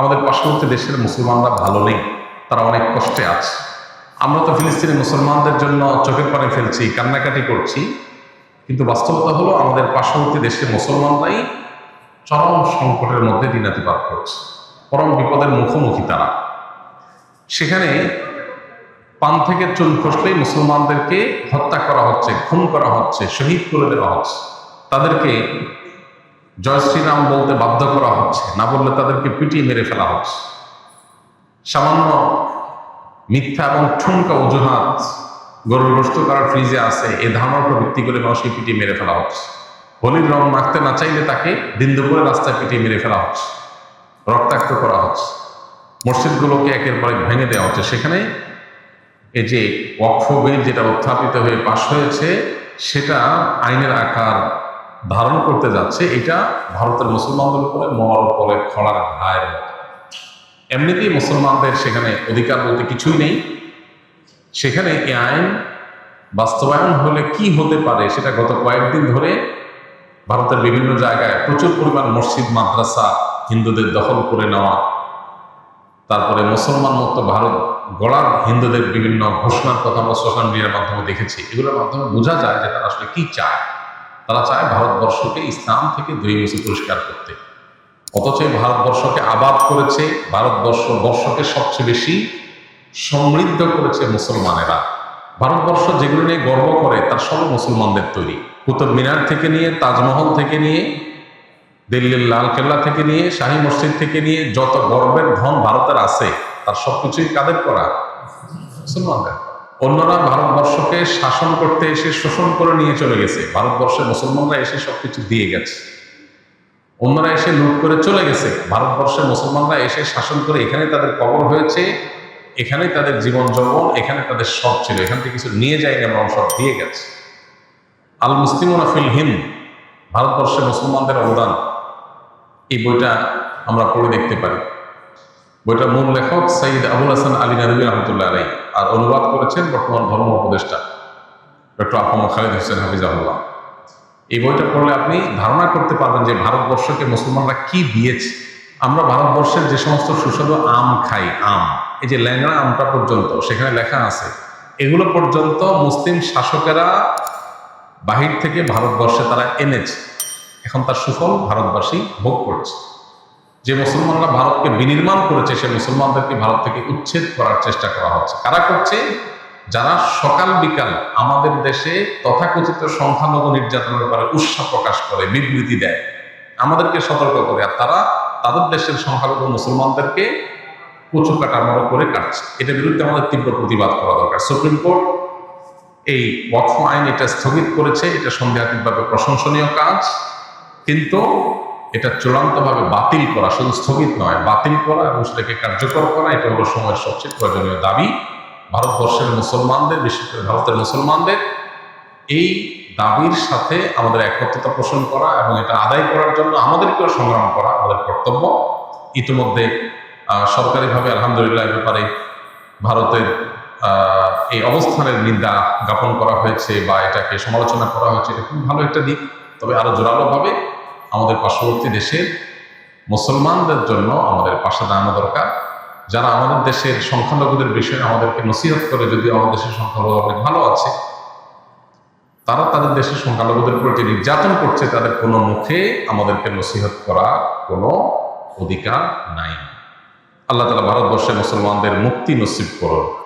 আমাদের পার্শ্ববর্তী দেশের মুসলমানরা ভালো নেই, তারা অনেক কষ্টে আছে। আমরা তো ফিলিস্তিনি মুসলমানদের জন্য চোখের পানি ফেলছি, কান্নাকাটি করছি, কিন্তু বাস্তবতা হলো আমাদের পার্শ্ববর্তী দেশের মুসলমানরাই চরম সংকটের মধ্যে দিনাতিপাত করছে, পরম বিপদের মুখোমুখি তারা। সেখানে পান থেকে চুল খসলেই মুসলমানদেরকে হত্যা করা হচ্ছে, খুন করা হচ্ছে, শহীদ করে দেওয়া হচ্ছে। তাদেরকে জয় শ্রীরাম বলতে বাধ্য করা হচ্ছে, না বললে তাদেরকে পিটিয়ে মেরে ফেলা হচ্ছে। সামান্য মিথ্যা এবং ঠুনকা অজুহাত গরুর গোস্ত করার ফ্রিজে আছে, এ ধারণার উপর ভিত্তি করে মানুষকে পিটিয়ে মেরে ফেলা হচ্ছে। হোলির রং মাখতে না চাইলে তাকে দিন দুপুরে রাস্তায় পিটিয়ে মেরে ফেলা হচ্ছে, রক্তাক্ত করা হচ্ছে। মসজিদগুলোকে একের পর ভেঙে দেওয়া হচ্ছে। সেখানে এই যে ওয়াকফ বিল যেটা উত্থাপিত হয়ে পাশ হয়েছে, সেটা আইনের আকার ধারণ করতে যাচ্ছে, এটা ভারতের মুসলমানদের উপরে মরার উপরে খড়ার ঘায়ের এমনিতেই মুসলমানদের সেখানে অধিকার বলতে কিছুই নেই। সেখানে এই আইন বাস্তবায়ন হলে কি হতে পারে সেটা গত কয়েকদিন ধরে ভারতের বিভিন্ন জায়গায় প্রচুর পরিমাণ মসজিদ, মাদ্রাসা হিন্দুদের দখল করে নেওয়া, তারপরে মুসলমান মুক্ত ভারত গড়ার হিন্দুদের বিভিন্ন ঘোষণার কথা আমরা সোশ্যাল মিডিয়ার মাধ্যমে দেখেছি। এগুলোর মাধ্যমে বোঝা যায় যে তারা আসলে কি চায়। তারা চায় ভারতবর্ষকে ইসলাম থেকে দুই বেশি পরিষ্কার করতে। অথচ ভারতবর্ষকে আবাদ করেছে, ভারতবর্ষ বর্ষকে সবচেয়ে বেশি সমৃদ্ধ করেছে মুসলমানেরা। ভারতবর্ষ যেগুলো নিয়ে গর্ব করে, তার সব মুসলমানদের তৈরি। কুতুব মিনার থেকে নিয়ে, তাজমহল থেকে নিয়ে, দিল্লির লাল কেল্লা থেকে নিয়ে, শাহী মসজিদ থেকে নিয়ে, যত গর্বের ধন ভারতের আছে, তার সবকিছুই কাদের করা? মুসলমানদের। অন্যরা ভারতবর্ষকে শাসন করতে এসে শোষণ করে নিয়ে চলে গেছে। ভারতবর্ষে মুসলমানরা এসে সবকিছু দিয়ে গেছে। অন্যরা এসে লুট করে চলে গেছে। ভারতবর্ষে মুসলমানরা এসে শাসন করে এখানে তাদের কবর হয়েছে, এখানে তাদের জীবন যৌবন এখানে তাদের সব ছিল। এখান থেকে কিছু নিয়ে যায়নি আমরা সব দিয়ে গেছে। আল মুসলিমুনা ফিল হিন্দ, ভারতবর্ষে মুসলমানদের অবদান। এই বইটা আমরা পড়ে দেখতে পারি। বইটার মূল লেখক সঈদ আবুল হাসান আলী নাদবী রহমতুল্লাহ আলাই আর অনুবাদ করেছেন বর্তমান ধর্ম উপদেষ্টা ডক্টর আহমদ খালিদ হোসেন হাফিজাহুল্লাহ। এই বইটা পড়লে আপনি ধারণা করতে পারবেন যে ভারতবর্ষকে মুসলমানরা কি দিয়েছে। আমরা ভারতবর্ষের যে সমস্ত সুস্বাদু আম খাই, আম, এই যে ল্যাংড়া আমটা পর্যন্ত, সেখানে লেখা আছে, এগুলো পর্যন্ত মুসলিম শাসকেরা বাহির থেকে ভারতবর্ষে তারা এনেছে। এখন তার সুফল ভারতবাসী ভোগ করছে। যে মুসলমানরা ভারতকে বিনির্মাণ করেছে, সে মুসলমানদেরকে ভারত থেকে উচ্ছেদ করার চেষ্টা করা হচ্ছে। কারা করছে? যারা সকাল বিকাল আমাদের দেশে তথাকথিত সংখ্যালঘু নির্যাতনের ব্যাপারে উৎসাহ প্রকাশ করে, বিবৃতি দেয়, আমাদেরকে সতর্ক করে, আর তারা তাদের দেশের সংখ্যালঘু মুসলমানদেরকে কচু কাটামড়ো করে কাটছে। এটার বিরুদ্ধে আমাদের তীব্র প্রতিবাদ করা দরকার। সুপ্রিম কোর্ট এই ওয়াকফ আইন এটা স্থগিত করেছে, এটা সন্দেহাতীতভাবে প্রশংসনীয় কাজ, কিন্তু এটা চূড়ান্তভাবে বাতিল করা, শুধু স্থগিত নয়, বাতিল করা এবং সেটাকে কার্যকর করা, এটা হলো সময়ের সবচেয়ে প্রয়োজনীয় দাবি। ভারতবর্ষের মুসলমানদের বিশেষ করে ভারতের মুসলমানদের, এই দাবির সাথে আমাদের একত্রতা পোষণ করা এবং এটা আদায় করার জন্য আমাদেরকেও সংগ্রাম করা আমাদের কর্তব্য। ইতিমধ্যে সরকারিভাবে আলহামদুলিল্লাহ ব্যাপারে ভারতের এই অবস্থানের নিন্দা জ্ঞাপন করা হয়েছে বা এটাকে সমালোচনা করা হয়েছে, এটা খুব ভালো একটা দিক। তবে আরও জোরালোভাবে আমাদের পার্শ্ববর্তী দেশের মুসলমানদের জন্য আমাদের পাশে দাঁড়ানো দরকার। যারা আমাদের দেশের সংখ্যালঘুদের বিষয়ে আমাদেরকে নসিহত করে যদি আমাদের দেশের সংখ্যালঘু অনেক ভালো আছে, তারা তাদের দেশের সংখ্যালঘুদের প্রতি নির্যাতন করছে, তাদের কোনো মুখে আমাদেরকে নসিহত করা কোনো অধিকার নাই। আল্লাহ তালা ভারতবর্ষের মুসলমানদের মুক্তি নসিব করুন।